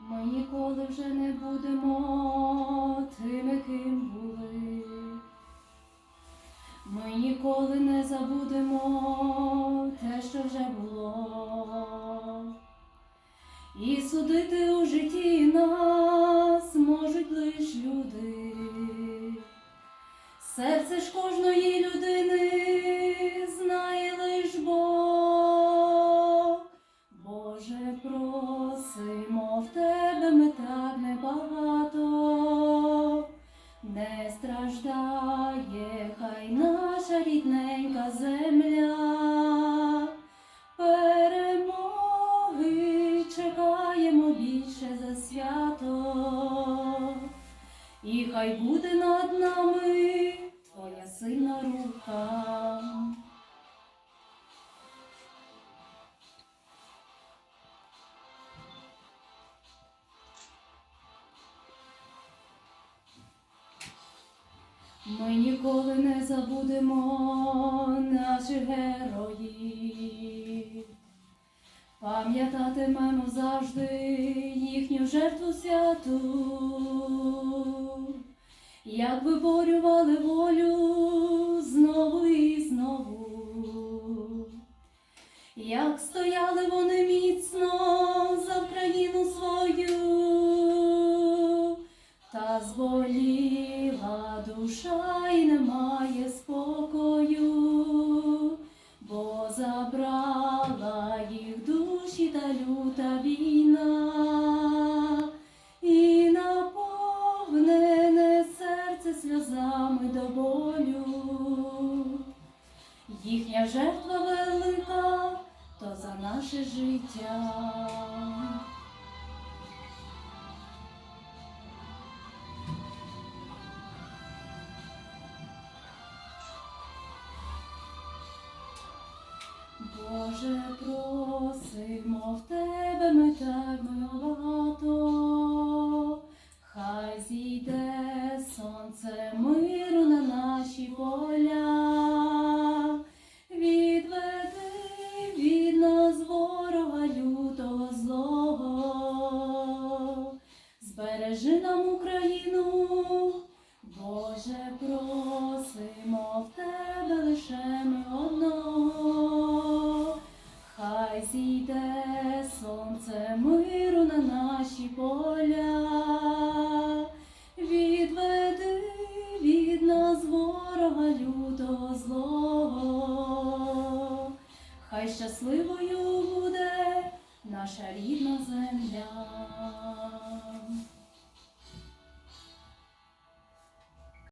Ми ніколи вже не будемо тими, ким були. Ми ніколи не забудемо те, що вже було. І судити у житті нас можуть лиш люди. Серце ж кожної людини знає лиш Бог. Боже, просимо так небагато, не страждає хай наша рідненька земля. Перемоги чекаємо більше за свято. І хай буде над нами твоя сильна рука. Ми ніколи не забудемо наших героїв. Пам'ятатимемо завжди їхню жертву святу, як виборювали волю знову і знову, як стояли вони міцно за Україну свою, та зболіла душа і немає спокою бо забрала їх душі та люта війна, і наповнене серце сльозами до болю. Їхня жертва велика, то за наше життя. Боже, просимо в тебе ми так багато, хай зійде сонце миру на наші поля, відведи від нас ворога лютого злого, збережи нам Україну. сонце миру на наші поля, відведи від нас ворога лютого злого, хай щасливою буде наша рідна земля.